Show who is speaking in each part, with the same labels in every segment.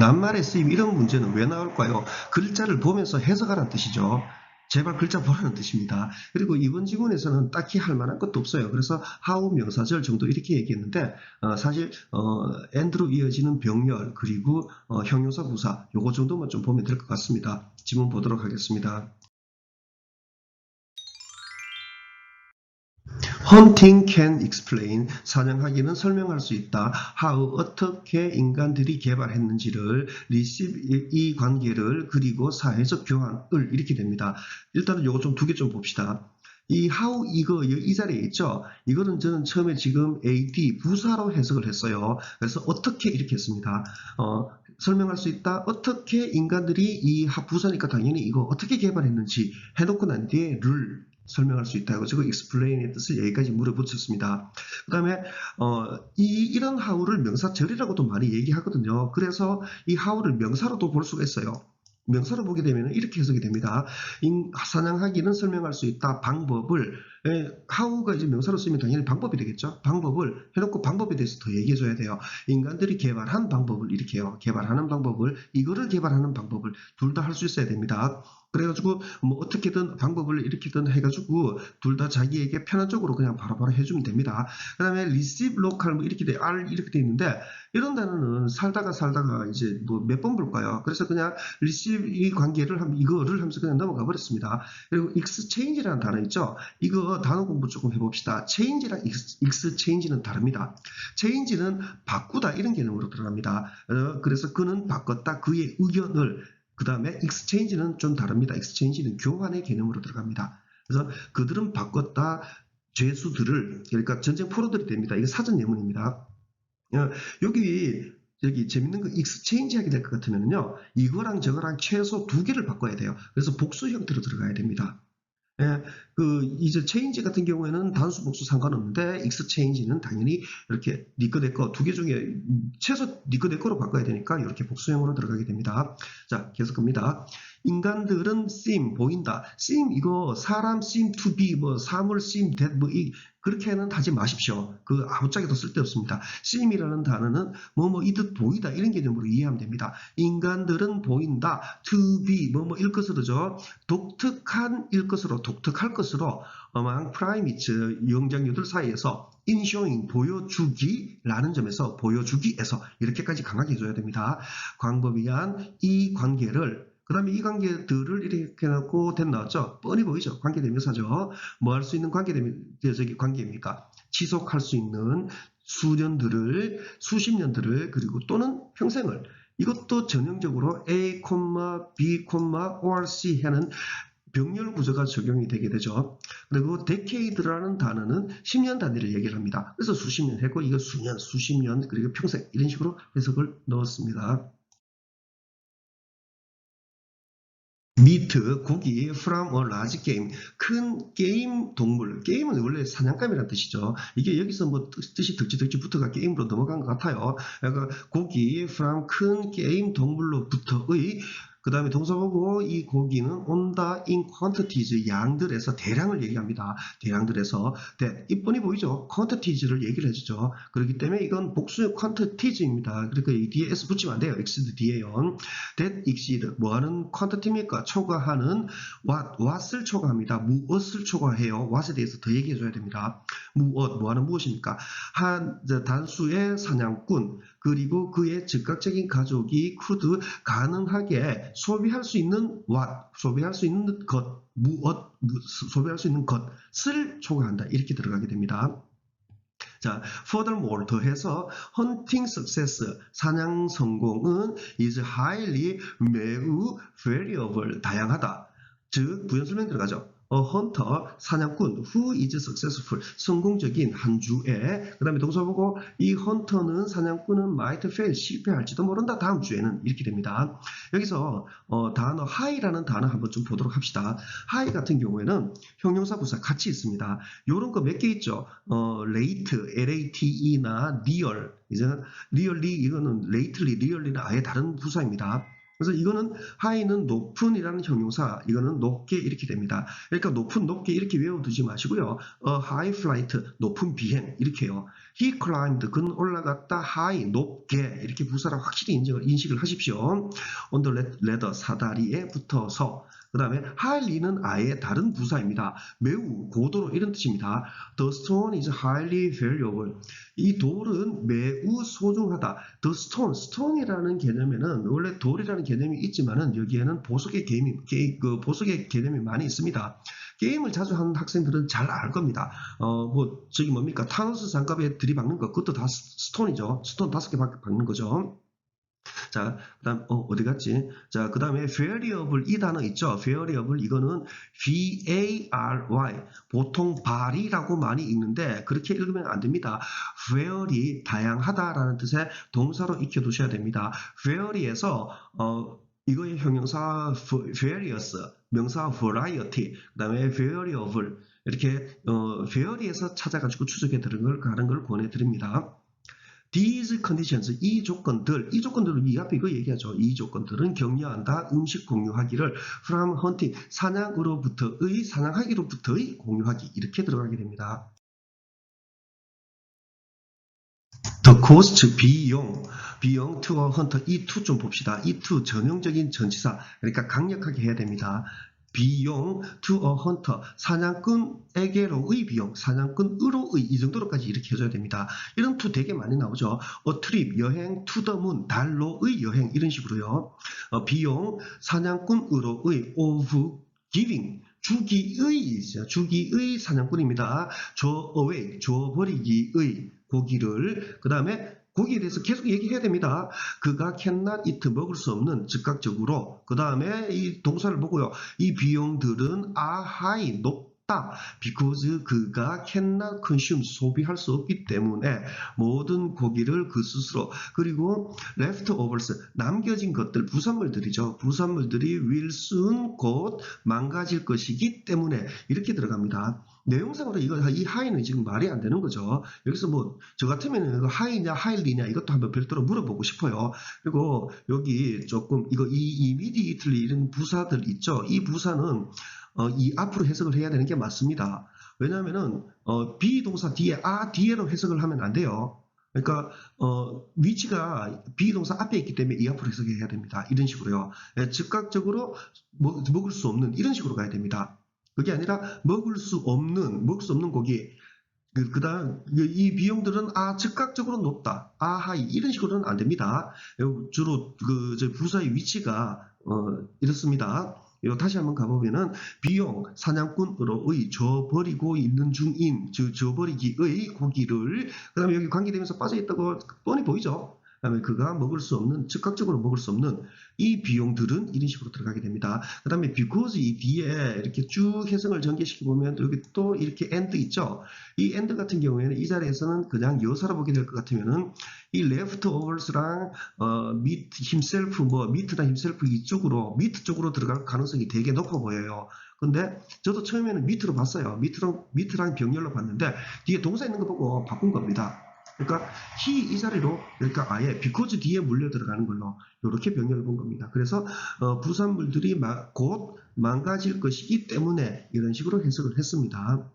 Speaker 1: 낱말의 쓰임 이런 문제는 왜 나올까요? 글자를 보면서 해석하라는 뜻이죠. 제발 글자 보라는 뜻입니다. 그리고 이번 지문에서는 딱히 할 만한 것도 없어요. 그래서 하우 명사절 정도 이렇게 얘기했는데 어, 사실 어, and로 이어지는 병렬 그리고 어, 형용사 부사 요거 정도만 좀 보면 될 것 같습니다. 지문 보도록 하겠습니다. Hunting can explain. 사냥하기는 설명할 수 있다. How 어떻게 인간들이 개발했는지를 receive 이 관계를 그리고 사회적 교환을 이렇게 됩니다. 일단은 요거 좀 두 개 좀 봅시다. 이 how 이거 이 자리에 있죠. 이거는 저는 처음에 지금 AD 부사로 해석을 했어요. 그래서 어떻게 이렇게 했습니다. 어, 설명할 수 있다. 어떻게 인간들이 이 하- 부사니까 당연히 이거 어떻게 개발했는지 해놓고 난 뒤에 를 설명할 수 있다고 지금 explain의 뜻을 여기까지 물어붙였습니다. 그 다음에 어, 이, 이런 how를 명사절이라고도 많이 얘기하거든요. 그래서 이 how를 명사로도 볼 수가 있어요. 명사로 보게 되면 이렇게 해석이 됩니다. 인- 사냥하기는 설명할 수 있다. 방법을 예, how가 이제 명사로 쓰면 당연히 방법이 되겠죠. 방법을 해놓고 방법에 대해서 더 얘기해줘야 돼요. 인간들이 개발한 방법을 이렇게 해요. 개발하는 방법을 이거를 개발하는 방법을 둘 다 할 수 있어야 됩니다. 그래가지고 뭐 어떻게든 방법을 이렇게든 해가지고 둘 다 자기에게 편한 쪽으로 그냥 바로 바로 해주면 됩니다. 그 다음에 receive local 뭐 이렇게 돼 R 이렇게 돼 있는데 이런 단어는 살다가 살다가 이제 뭐 몇 번 볼까요? 그래서 그냥 receive 이 관계를 하면 이거를 하면서 그냥 넘어가 버렸습니다. 그리고 exchange라는 단어 있죠? 이거 단어 공부 조금 해봅시다. change랑 ex- exchange는 다릅니다. change는 바꾸다 이런 개념으로 들어갑니다. 어, 그래서 그는 바꿨다 그의 의견을 그 다음에 exchange는 좀 다릅니다. exchange는 교환의 개념으로 들어갑니다. 그래서 그들은 바꿨다 죄수들을 그러니까 전쟁 포로들이 됩니다. 이거 사전 예문입니다. 어, 여기 여기 재밌는 거 exchange 하게 될 것 같으면요 이거랑 저거랑 최소 두 개를 바꿔야 돼요. 그래서 복수 형태로 들어가야 됩니다. 예, 그 이제 change 같은 경우에는 단수 복수 상관없는데 exchange는 당연히 이렇게 니꺼 내꺼 두 개 중에 음, 최소 니꺼 내꺼로 바꿔야 되니까 이렇게 복수형으로 들어가게 됩니다. 자, 계속 갑니다. 인간들은 seem 보인다. seem 이거 사람 seem to be 뭐 사물 seem that 뭐 이 그렇게는 하지 마십시오. 그 아무짝에도 쓸데없습니다. seem이라는 단어는 뭐 뭐 이듯 보이다 이런 개념으로 이해하면 됩니다. 인간들은 보인다. to be 뭐 뭐 일 것으로죠. 독특한 일 것으로 독특할 것으로 among primates 영장류들 사이에서 showing 보여주기라는 점에서 보여주기에서 이렇게까지 강하게 해줘야 됩니다. 광범 위한 이 관계를 그 다음에 이 관계들을 이렇게 해놓고 된 나왔죠. 뻔히 보이죠. 관계대명사죠. 뭐 할 수 있는 관계대명, 저기 관계입니까? 지속할 수 있는 수년들을, 수십 년들을, 그리고 또는 평생을. 이것도 전형적으로 A, B, or C 하는 병렬 구조가 적용이 되게 되죠. 그리고 decade라는 단어는 10년 단위를 얘기를 합니다. 그래서 수십 년 했고 이거 수년, 수십 년, 그리고 평생 이런 식으로 해석을 넣었습니다. Meat, 고기, from a large game, 큰 게임 동물. 게임은 원래 사냥감이라는 뜻이죠. 이게 여기서 뭐 뜻- 뜻이 득지득지 붙어가 게임으로 넘어간 것 같아요. 그러니까 고기, from 큰 게임 동물로부터의 그 다음에 동사 보고 이 고기는 온다 in quantities 양들에서 대량을 얘기합니다. 대량들에서 대, 이뻔히 보이죠? quantities를 얘기를 해주죠. 그렇기 때문에 이건 복수의 quantities입니다. 그러니까 이 뒤에 s 붙이면 안 돼요. exceed 뒤에요. that exceed 뭐하는 quantity입니까? 초과하는 what, what을 초과합니다. 무엇을 초과해요? what에 대해서 더 얘기해 줘야 됩니다. 무엇, 뭐하는 무엇입니까? 한 저, 단수의 사냥꾼 그리고 그의 즉각적인 가족이 could 가능하게 소비할 수 있는 what, 소비할 수 있는 것, 무엇, 무- 소비할 수 있는 것을 초과한다. 이렇게 들어가게 됩니다. 자, furthermore 더해서 hunting success 사냥 성공은 is highly 매우 variable 다양하다. 즉 부연 설명 들어가죠. A hunter 사냥꾼 who is successful 성공적인 한 주에 그 다음에 동사 보고 이 헌터는 사냥꾼은 might fail 실패할지도 모른다 다음 주에는 이렇게 됩니다. 여기서 어, 단어 high라는 단어 한번 좀 보도록 합시다. high 같은 경우에는 형용사 부사 같이 있습니다. 요런 거 몇 개 있죠. 어, late, L-A-T-E나 real, 이제 really 이거는 lately, really는 아예 다른 부사입니다. 그래서 이거는 high는 높은이라는 형용사, 이거는 높게 이렇게 됩니다. 그러니까 높은 높게 이렇게 외워두지 마시고요. a high flight, 높은 비행 이렇게요. he climbed, 그는 올라갔다 high, 높게 이렇게 부사를 확실히 인식을 하십시오. on the ladder, 사다리에 붙어서 그 다음에 highly는 아예 다른 부사입니다. 매우, 고도로 이런 뜻입니다. The stone is highly valuable. 이 돌은 매우 소중하다. The stone, stone이라는 개념에는 원래 돌이라는 개념이 있지만은 여기에는 보석의 개념이, 게- 그 보석의 개념이 많이 있습니다. 게임을 자주 하는 학생들은 잘 알 겁니다. 어, 뭐, 저기 뭡니까? 타노스 장갑에 들이박는 거, 그것도 다 스- 스톤이죠. 스톤 다섯 개 박- 박는 거죠. 자, 그 다음, 어, 어디 갔지? 자, 그 다음에 variable 이 단어 있죠? variable 이거는 V-A-R-Y. 보통 발이라고 많이 읽는데, 그렇게 읽으면 안 됩니다. vary, 다양하다라는 뜻의 동사로 익혀 두셔야 됩니다. vary에서, 어, 이거의 형용사 various, 명사 variety, 그 다음에 variable, 이렇게, 어, vary에서 찾아가지고 추적해 드는 걸, 가는 걸 권해드립니다. These conditions, 이 조건들, 이 조건들은 이 앞에 이거 얘기하죠. 이 조건들은 격려한다. 음식 공유하기를 from hunting, 사냥으로부터의, 사냥하기로부터의 공유하기 이렇게 들어가게 됩니다. The cost, 비용, 비용, to a hunter, 이 to 좀 봅시다. 이 to 전형적인 전치사, 그러니까 강력하게 해야 됩니다. 비용 to a hunter 사냥꾼에게로의 비용 사냥꾼으로의 이 정도로까지 이렇게 해줘야 됩니다. 이런 to 되게 많이 나오죠. A trip 여행 to the moon 달로의 여행 이런 식으로요. 어, 비용 사냥꾼으로의 of giving 주기의 주기의 사냥꾼입니다. 줘 away 줘버리기의 고기를 그 다음에 고기에 대해서 계속 얘기해야 됩니다. 그가 cannot eat 먹을 수 없는 즉각적으로 그 다음에 이 동사를 보고요. 이 비용들은 high 높다. because 그가 cannot consume 소비할 수 없기 때문에 모든 고기를 그 스스로 그리고 leftovers 남겨진 것들 부산물들이죠. 부산물들이 will soon 곧 망가질 것이기 때문에 이렇게 들어갑니다. 내용상으로 이거 이 하이는 지금 말이 안 되는 거죠. 여기서 뭐 저 같으면 하이냐 하일리냐 이것도 한번 별도로 물어보고 싶어요. 그리고 여기 조금 이거 이 immediately 이런 부사들 있죠. 이 부사는 어, 이 앞으로 해석을 해야 되는 게 맞습니다. 왜냐하면은 어, 비동사 뒤에 아 뒤에로 해석을 하면 안 돼요. 그러니까 어, 위치가 비동사 앞에 있기 때문에 이 앞으로 해석해야 됩니다. 이런 식으로요. 예, 즉각적으로 먹, 먹을 수 없는 이런 식으로 가야 됩니다. 그게 아니라 먹을 수 없는 먹을 수 없는 고기 그, 그 다음, 이 비용들은, 아, 즉각적으로 높다. 아, 하이. 이런 식으로는 안 됩니다. 주로, 그, 저 부사의 위치가, 어, 이렇습니다. 다시 한번 가보면은, 비용, 사냥꾼으로의 저버리고 있는 중인, 저, 저버리기의 고기를, 그 다음에 여기 관계되면서 빠져있다고 뻔히 보이죠? 그 다음에 그가 먹을 수 없는, 즉각적으로 먹을 수 없는 이 비용들은 이런 식으로 들어가게 됩니다. 그 다음에 because 이 뒤에 이렇게 쭉 해석을 전개시켜 보면 여기 또 이렇게 and 있죠. 이 and 같은 경우에는 이 자리에서는 그냥 여사로 보게 될 것 같으면은 이 leftovers랑 어, meat himself 뭐 meat나 himself 이쪽으로 meat 쪽으로 들어갈 가능성이 되게 높아 보여요. 근데 저도 처음에는 meat로 봤어요. meat랑 meat랑 병렬로 봤는데 뒤에 동사 있는 거 보고 바꾼 겁니다. 그러니까 he 이 자리로 그러니까 아예 because 뒤에 물려 들어가는 걸로 이렇게 병렬을 본 겁니다. 그래서 어, 부산물들이 마- 곧 망가질 것이기 때문에 이런 식으로 해석을 했습니다.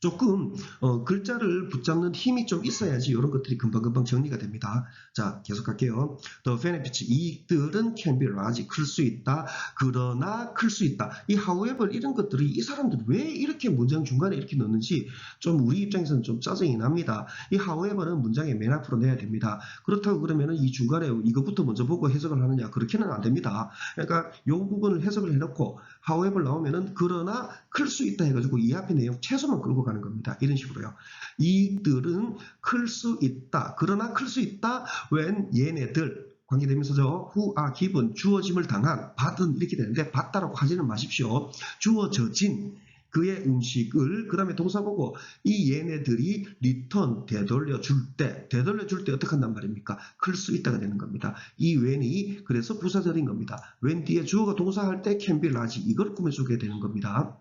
Speaker 1: 조금 어, 글자를 붙잡는 힘이 좀 있어야지 이런 것들이 금방금방 정리가 됩니다. 자, 계속 할게요. The benefits, 이익들은 can be large, 클 수 있다. 그러나 클 수 있다. 이 however 이런 것들이 이 사람들 왜 이렇게 문장 중간에 이렇게 넣는지 좀 우리 입장에서는 좀 짜증이 납니다. 이 however는 문장의 맨 앞으로 내야 됩니다. 그렇다고 그러면은 이 중간에 이것부터 먼저 보고 해석을 하느냐 그렇게는 안 됩니다. 그러니까 이 부분을 해석을 해놓고 however 나오면은 그러나 클 수 있다 해가지고 이 앞에 내용 최소만 끌고 가는 겁니다. 이런 식으로요. 이들은 클 수 있다. 그러나 클 수 있다. when 얘네들 관계되면서죠. who are given 주어짐을 당한 받은 이렇게 되는데 받다라고 하지는 마십시오. 주어져진 그의 음식을 그 다음에 동사 보고 이 얘네들이 리턴 되돌려 줄 때 되돌려 줄 때 어떻게 한단 말입니까? 클 수 있다가 되는 겁니다. 이 when이 그래서 부사절인 겁니다. when 뒤에 주어가 동사할 때 can be large 이걸 꾸며주게 되는 겁니다.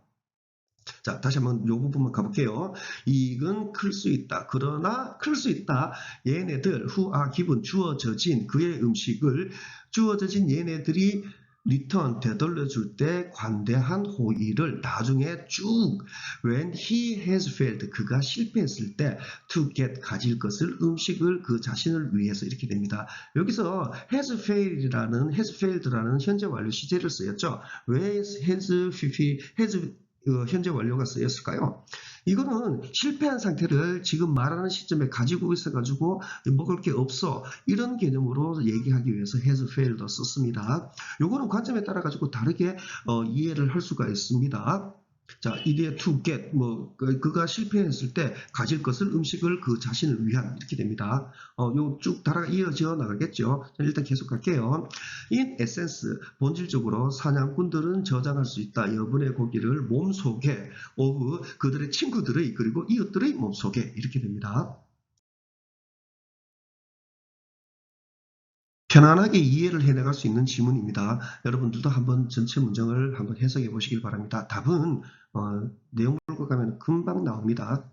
Speaker 1: 자, 다시 한번 요 부분만 가볼게요. 이익은 클 수 있다. 그러나 클 수 있다. 얘네들 are given 주어져진 그의 음식을 주어져진 얘네들이 리턴 되돌려 줄 때 관대한 호의를 나중에 쭉 when he has failed 그가 실패했을 때 to get 가질 것을 음식을 그 자신을 위해서 이렇게 됩니다. 여기서 has failed라는 has failed라는 현재 완료 시제를 쓰였죠. 왜 has has 어, 현재 완료가 쓰였을까요? 이거는 실패한 상태를 지금 말하는 시점에 가지고 있어가지고 먹을 게 없어 이런 개념으로 얘기하기 위해서 has failed 썼습니다. 요거는 관점에 따라 가지고 다르게 어, 이해를 할 수가 있습니다. 자, 이에 to get 뭐 그- 그가 실패했을 때 가질 것을 음식을 그 자신을 위한 이렇게 됩니다. 어, 요쭉 따라 이어져 나가겠죠. 자, 일단 계속 갈게요. In essence 본질적으로 사냥꾼들은 저장할 수 있다. 여분의 고기를 몸 속에 of 그들의 친구들의 그리고 이웃들의 몸 속에 이렇게 됩니다. 편안하게 이해를 해나갈 수 있는 지문입니다. 여러분들도 한번 전체 문장을 한번 해석해 보시길 바랍니다. 답은 어, 내용물과 가면 금방 나옵니다.